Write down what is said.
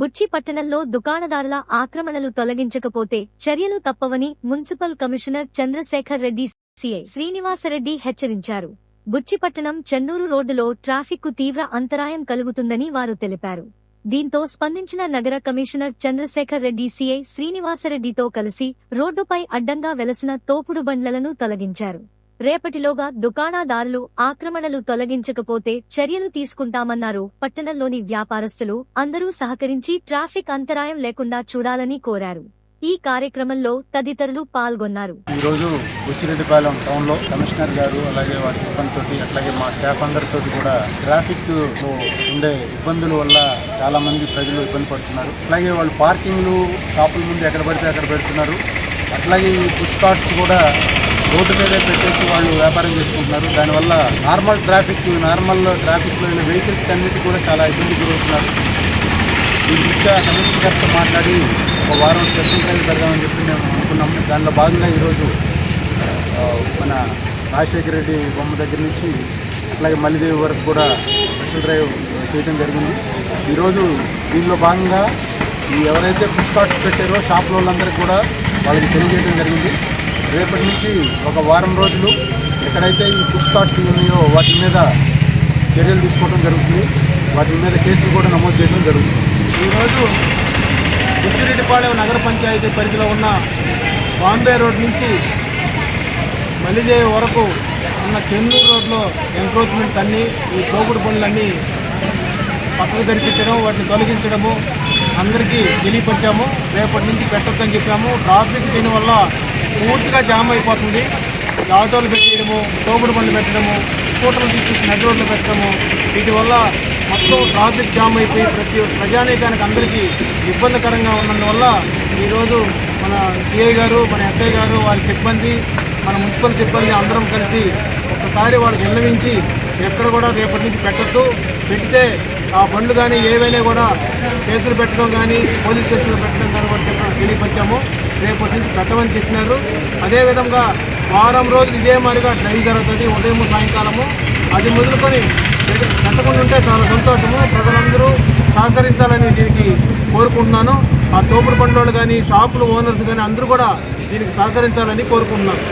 బుచ్చి పట్టణంలో దుకాణదారుల ఆక్రమణలు తొలగించకపోతే చర్యలు తప్పవని municipal commissioner Chandrashekar Reddy CI Srinivasa Reddy హెచ్చరించారు. బుచ్చిపట్టణం చెన్నూరు రోడ్డులో ట్రాఫిక్కు తీవ్ర అంతరాయం కలుగుతుందని వారు తెలిపారు. దీంతో స్పందించిన నగర కమిషనర్ చంద్రశేఖర్ రెడ్డి సిఐ శ్రీనివాసరెడ్డితో కలిసి రోడ్డుపై అడ్డంగా వెలసిన తోపుడు బండ్లను తొలగించారు. రేపటిలోగా దుకాణదారులు ఆక్రమణలు తొలగించకపోతే చర్యలు తీసుకుంటామన్నారు. పట్టణంలోని వ్యాపారస్తులు అందరూ సహకరించి ట్రాఫిక్ అంతరాయం లేకుండా చూడాలని కోరారు. ఈ కార్యక్రమంలో తదితరులు పాల్గొన్నారు. ఈ రోజు బుచ్చిరెడ్డిపాలెం టౌన్లో కమిషనర్ గారు అలాగే వారి సిబ్బందితో అట్లాగే మా స్టాఫ్ అందరితో కూడా ట్రాఫిక్లో ఉండే ఇబ్బందుల వల్ల చాలా మంది ప్రజలు ఇబ్బంది పడుతున్నారు. అలాగే వాళ్ళు పార్కింగ్లు షాపుల ముందు ఎక్కడ పడితే అక్కడ పెడుతున్నారు. అట్లాగే ఈ పుష్ కార్ట్స్ కూడా రోడ్డు మీదే పెట్టేసి వాళ్ళు వ్యాపారం చేసుకుంటున్నారు. దానివల్ల నార్మల్ ట్రాఫిక్ నార్మల్ ట్రాఫిక్లో వెళ్ళే వెహికల్స్ అన్నిటి కూడా చాలా ఇబ్బంది గురవుతున్నారు. ఈ దృష్ట్యా కమిషనర్ గారితో మాట్లాడి ఒక వారం స్పెషల్ డ్రైవ్ పెడదామని చెప్పి మేము అనుకున్నాము. దానిలో భాగంగా ఈరోజు మన రాజశేఖర రెడ్డి బొమ్మ దగ్గర నుంచి అట్లాగే మల్లిదేవి వరకు కూడా స్పెషల్ డ్రైవ్ చేయడం జరిగింది. ఈరోజు దీనిలో భాగంగా ఈ ఎవరైతే పుష్ కార్ట్స్ పెట్టారో షాప్లో వాళ్ళందరికీ కూడా వాళ్ళకి తెలియజేయడం జరిగింది. రేపటి నుంచి ఒక వారం రోజులు ఎక్కడైతే ఈ పుష్ కార్ట్స్ ఉన్నాయో వాటి మీద చర్యలు తీసుకోవడం జరుగుతుంది. వాటి మీద కేసులు కూడా నమోదు చేయడం జరుగుతుంది. ఈరోజు బుచ్చిరెడ్డిపాళెం నగర పంచాయతీ పరిధిలో ఉన్న బాంబే రోడ్ నుంచి మలిదేవి వరకు ఉన్న చెన్నూరు రోడ్లో ఎంక్రోచ్మెంట్స్ అన్నీ ఈ తోపుడు పనులన్నీ పక్కకు తెరిపించడం వాటిని తొలగించడము అందరికీ తెలియపరిచాము. రేపటి నుంచి పెట్టొద్దని చెప్పాము. ట్రాఫిక్ దీనివల్ల పూర్తిగా జామ్ అయిపోతుంది. ఆటోలు పెట్టేయడము తోపుడు బండ్లు పెట్టడము స్కూటర్లు తీసుకొచ్చి నడి రోడ్లు పెట్టడము వీటి వల్ల మొత్తం ట్రాఫిక్ జామ్ అయిపోయి ప్రతి ప్రజానీకానికి అందరికీ ఇబ్బందికరంగా ఉన్నందువల్ల ఈరోజు మన సిఐ గారు మన ఎస్ఐ గారు వారి సిబ్బంది మన మున్సిపల్ సిబ్బంది అందరం కలిసి ఒకసారి వాళ్ళు విన్నవించి ఎక్కడ కూడా రేపటి నుంచి పెట్టద్దు. పెడితే ఆ బండ్లు కానీ ఏవైనా కూడా కేసులు పెట్టడం కానీ పోలీస్ స్టేషన్లో పెట్టడం కానీ కూడా చెప్పడం తెలియపరిచాము. రేపటి నుంచి పెట్టమని చెప్పినారు. అదేవిధంగా వారం రోజులు ఇదే మాదిరిగా డ్రైవ్ జరుగుతుంది. ఉదయం సాయంకాలము. అది మొదలుకొని పెట్టకుండా ఉంటే చాలా సంతోషము. ప్రజలందరూ సహకరించాలని దీనికి కోరుకుంటున్నాను. ఆ తోపుడు పండుగలు కానీ షాపులు ఓనర్స్ కానీ అందరూ కూడా దీనికి సహకరించాలని కోరుకుంటున్నాను.